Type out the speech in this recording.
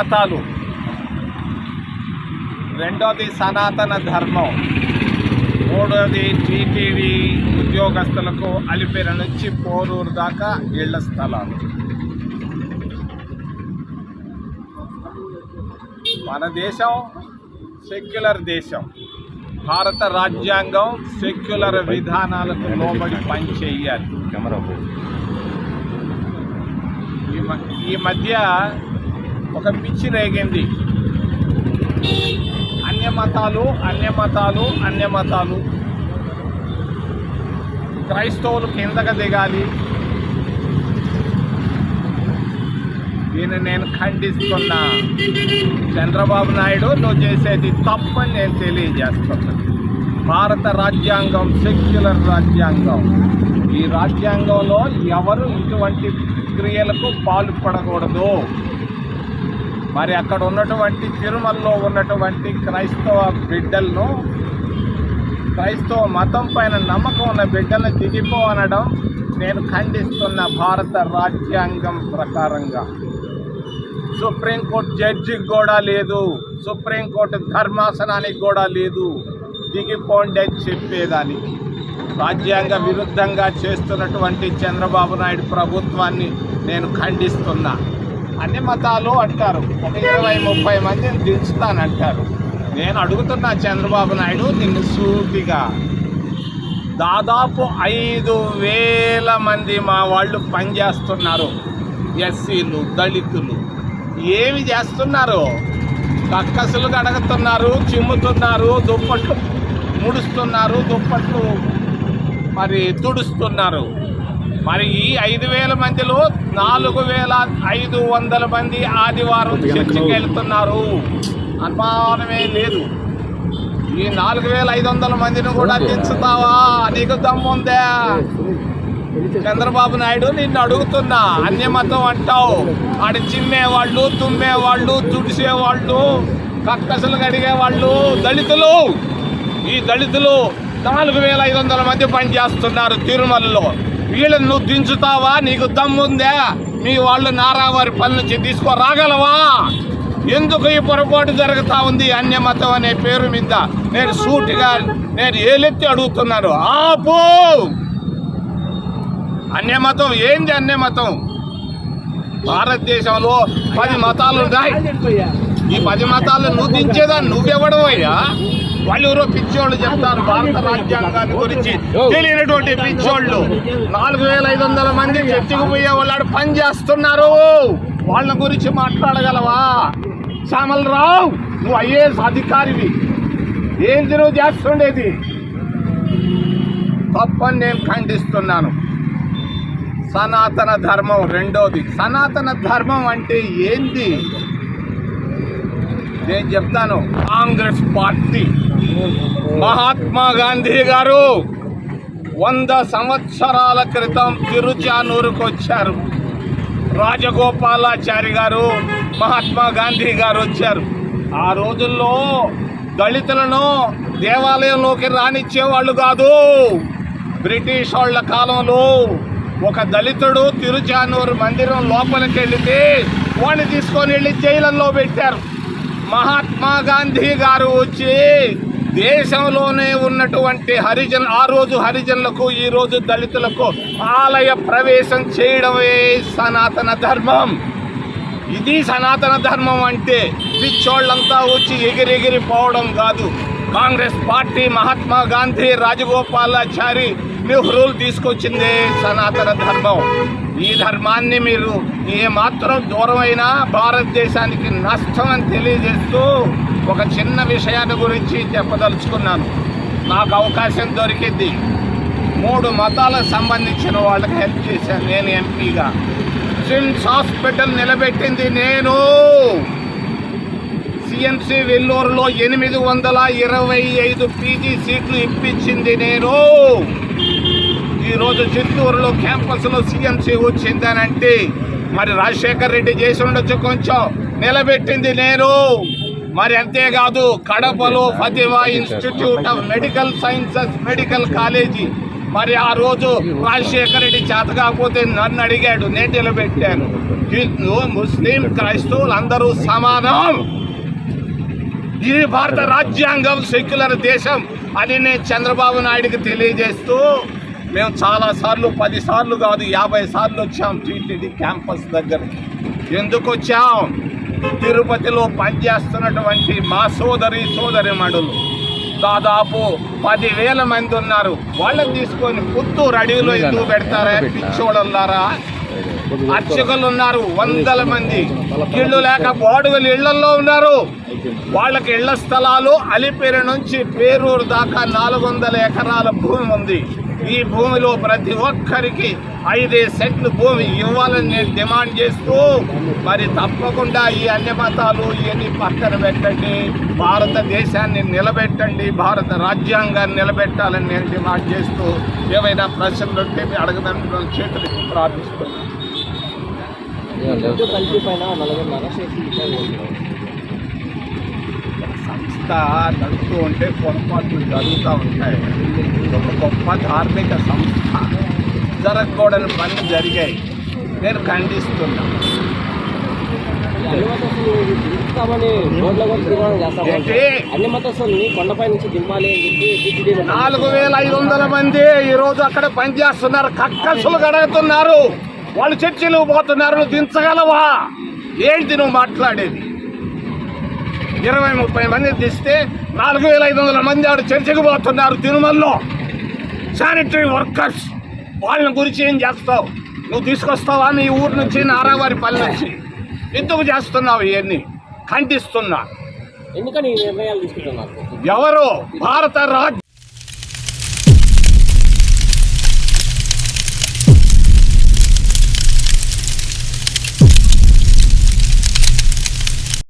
మతాలు. రెండోది సనాతన ధర్మం. మూడోది టీటీవీ ఉద్యోగస్తులకు అలిపిర నుంచి పోరూరు దాకా ఇళ్ళ స్థలాలు. మన దేశం సెక్యులర్ దేశం. భారత రాజ్యాంగం సెక్యులర్ విధానాలకు లోబడి పనిచేయాలి. ఈ మధ్య ఒక పిచ్చి రేగింది. అన్య మతాలు అన్య మతాలు అన్య మతాలు. క్రైస్తవులు కిందకు దిగాలి. దీన్ని నేను ఖండిస్తున్నా. చంద్రబాబు నాయుడు నువ్వు చేసేది తప్పని నేను తెలియజేస్తున్నా. భారత రాజ్యాంగం సెక్యులర్ రాజ్యాంగం. ఈ రాజ్యాంగంలో ఎవరు ఇటువంటి క్రియలకు పాల్పడకూడదు? మరి అక్కడ ఉన్నటువంటి తిరుమలలో ఉన్నటువంటి క్రైస్తవ బిడ్డలను క్రైస్తవ మతం పైన నమ్మకం ఉన్న బిడ్డలను దిగిపో అనడం నేను ఖండిస్తున్న భారత రాజ్యాంగం ప్రకారంగా. సుప్రీంకోర్టు జడ్జికి కూడా లేదు సుప్రీంకోర్టు ధర్మాసనానికి కూడా లేదు. దిగిపోండి అని చెప్పేదానికి. రాజ్యాంగ విరుద్ధంగా చేస్తున్నటువంటి చంద్రబాబు నాయుడు ప్రభుత్వాన్ని నేను ఖండిస్తున్నా. అన్ని మతాలు అంటారు. ఒక ఇరవై ముప్పై మందిని దించుతానంటారు నేను అడుగుతున్నా చంద్రబాబు నాయుడు నిన్ను సూటిగా. దాదాపు ఐదు వేల మంది మా వాళ్ళు పనిచేస్తున్నారు. ఎస్సీలు దళితులు. ఏమి చేస్తున్నారు? కక్కసులు కడగుతున్నారు చిమ్ముతున్నారు దుప్పట్లు ముడుస్తున్నారు దుప్పట్లు మరి తుడుస్తున్నారు. మరి ఈ ఐదు వేల మందిలో నాలుగు వేల ఐదు వందల మంది ఆదివారం చర్చికి వెళ్తున్నారు. అనుమానమే లేదు. ఈ నాలుగు వేల ఐదు వందల మందిని కూడా దించుతావా? నీకు దమ్ముందా చంద్రబాబు నాయుడు నిన్ను అడుగుతున్నా. అన్యమతం అంటావు. ఆడ చిమ్మేవాళ్ళు తుమ్మేవాళ్ళు తుడిసేవాళ్ళు కక్కసలు కడిగేవాళ్ళు దళితులు. ఈ దళితులు నాలుగు వేల ఐదు వందల మంది పనిచేస్తున్నారు తిరుమలలో. వీళ్ళని నువ్వు దించుతావా? నీకు దమ్ముందా? మీ వాళ్ళు నారావారి పని నుంచి తీసుకురాగలవా? ఎందుకు ఈ పొరపాటు జరుగుతూ ఉంది? అన్యమతం అనే పేరు మీద నేను సూటిగా నేను ఏలెత్తి అడుగుతున్నాను. ఆపు! అన్యమతం ఏంది అన్యమతం? భారతదేశంలో పది మతాలు ఉన్నాయి ఈ పది మతాలు నువ్వు దించేదా నువ్వెవడవయ్యా? వాళ్ళు ఎవరో పిచ్చోళ్ళు చెప్తారు భారత రాజ్యాంగాన్ని గురించి తెలియనటువంటి పిచ్చోళ్ళు. నాలుగు వేల ఐదు వందల మంది చర్చకు పోయే వాళ్ళు పని చేస్తున్నారు. వాళ్ళ గురించి మాట్లాడగలవా? శ్యామలరావు నువ్వు ఐఏఎస్ అధికారివి. ఏంటి నువ్వు చేస్తుండేది? తప్పని నేను ఖండిస్తున్నాను. సనాతన ధర్మం రెండోది. సనాతన ధర్మం అంటే ఏంది? నేను చెప్తాను. కాంగ్రెస్ పార్టీ మహాత్మా గాంధీ గారు వంద సంవత్సరాల క్రితం తిరుచానూరుకు వచ్చారు. రాజగోపాలాచారి గారు మహాత్మా గాంధీ గారు వచ్చారు. ఆ రోజుల్లో దళితులను దేవాలయంలోకి రానిచ్చేవాళ్ళు కాదు. బ్రిటిష్ వాళ్ళ కాలంలో ఒక దళితుడు తిరుచానూరు మందిరం లోపలికి వెళితే వాడిని తీసుకొని వెళ్ళి జైలంలో పెట్టారు. మహాత్మా గాంధీ గారు వచ్చి దేశంలోనే ఉన్నటువంటి హరిజన్ ఆ రోజు హరిజనులకు ఈ రోజు దళితులకు ఆలయ ప్రవేశం చేయడమే సనాతన ధర్మం. ఇది సనాతన ధర్మం అంటే పిచ్చోళ్ళంతా వచ్చి ఎగిరెగిరిపోవడం కాదు. కాంగ్రెస్ పార్టీ మహాత్మా గాంధీ రాజగోపాలాచారి నెహ్రూలు తీసుకొచ్చిందే సనాతన ధర్మం. ఈ ధర్మాన్ని మీరు ఏ మాత్రం దూరమైనా భారతదేశానికి నష్టం అని తెలియజేస్తూ ఒక చిన్న విషయాన్ని గురించి చెప్పదలుచుకున్నాను. నాకు అవకాశం దొరికింది. మూడు మతాలకు సంబంధించిన వాళ్ళకి హెల్ప్ చేశాను నేను ఎంపీగా. సిమ్స్ హాస్పిటల్ నిలబెట్టింది నేను. సిఎంసి వెల్లూరులో ఎనిమిది వందల ఇరవై ఐదు పీజీ సీట్లు ఇప్పించింది నేను. ఈరోజు చిత్తూరులో క్యాంపస్లో సీఎంసీ వచ్చిందనంటే మరి రాజశేఖర్ రెడ్డి చేసి ఉండొచ్చు కొంచెం. నిలబెట్టింది నేను. మరి అంతేకాదు కడపలో Fatima institute of medical sciences medical college. మరి ఆ రోజు రాజశేఖర రెడ్డి చేత కాకపోతే నన్ను అడిగాడు నేను నిలబెట్టాను. హిందూ ముస్లిం క్రైస్తవులు అందరూ సమానం. ఇది భారత రాజ్యాంగం సెక్యులర్ దేశం అని నేను చంద్రబాబు నాయుడికి తెలియజేస్తూ మేము చాలా సార్లు పది సార్లు కాదు యాభై సార్లు వచ్చాం టీటీడీ క్యాంపస్ దగ్గరికి. ఎందుకు వచ్చాం? తిరుపతిలో పనిచేస్తున్నటువంటి మా సోదరి సోదరి మడులు. దాదాపు పదివేల మంది ఉన్నారు. వాళ్ళని తీసుకొని పుత్తూరు అడవిలో ఎందుకు పెడతారా? పిచ్చోడల్లారా అర్చకులు ఉన్నారు వందల మంది. ఇళ్ళు లేక బాడుగలు ఇళ్ళలో ఉన్నారు. వాళ్ళకి ఇళ్ళ స్థలాలు అలిపేరు నుంచి పేరూరు దాకా నాలుగు వందల ఎకరాల భూమి ఉంది. ఈ భూమిలో ప్రతి ఒక్కరికి ఐదే సెంట్లు భూమి ఇవ్వాలని నేను డిమాండ్ చేస్తూ మరి తప్పకుండా ఈ అన్ని మతాలు ఇవన్నీ పక్కన పెట్టండి భారతదేశాన్ని నిలబెట్టండి భారత రాజ్యాంగాన్ని నిలబెట్టాలని నేను డిమాండ్ చేస్తూ ఏవైనా ప్రశ్నలు ఉంటే మీ అడగదని చేతులు ప్రార్థిస్తున్నాను హిందూ కల్తీ పైన నలుగురు అరెస్ట్ చేసి విచారణ చేస్తున్నారు. సంస్థ నడుస్తూ ఉంటే పొరపాట్లు జరుగుతూ ఉంటాయి. ఒక గొప్ప ధార్మిక సంస్థ. జరగకూడని పనులు జరిగాయి. నేను ఖండిస్తున్నా. ఈ అన్ని మతస్థులు దింపుతామని రోడ్ల కూడా తీర్మానం చేస్తాము ఏంటి? అన్ని మతస్థుల్ని కొండపై నుంచి దింపాలి అని చెప్పి టీటీడీ లో నాలుగు వేల ఐదు వందల మంది ఈ రోజు అక్కడ పనిచేస్తున్నారు కక్కసులు గడుగుతున్నారు. వాళ్ళు చర్చిలు పోతున్నారు దించగలవా? ఏంటి నువ్వు మాట్లాడేది? ఇరవై ముప్పై మంది తీస్తే నాలుగు వేల ఐదు వందల మంది ఆడు చర్చికి పోతున్నారు తిరుమలలో. శానిటరీ వర్కర్స్ వాళ్ళని గురించి ఏం చేస్తావు? నువ్వు తీసుకొస్తావా? నీ ఊరు నుంచి నారావారి పల్లె నుంచి? ఎందుకు చేస్తున్నావు ఇవన్నీ? ఖండిస్తున్నా. ఎందుకని ఈ నిర్ణయాలు తీసుకుంటున్నారు? ఎవరు? భారత రాజ్య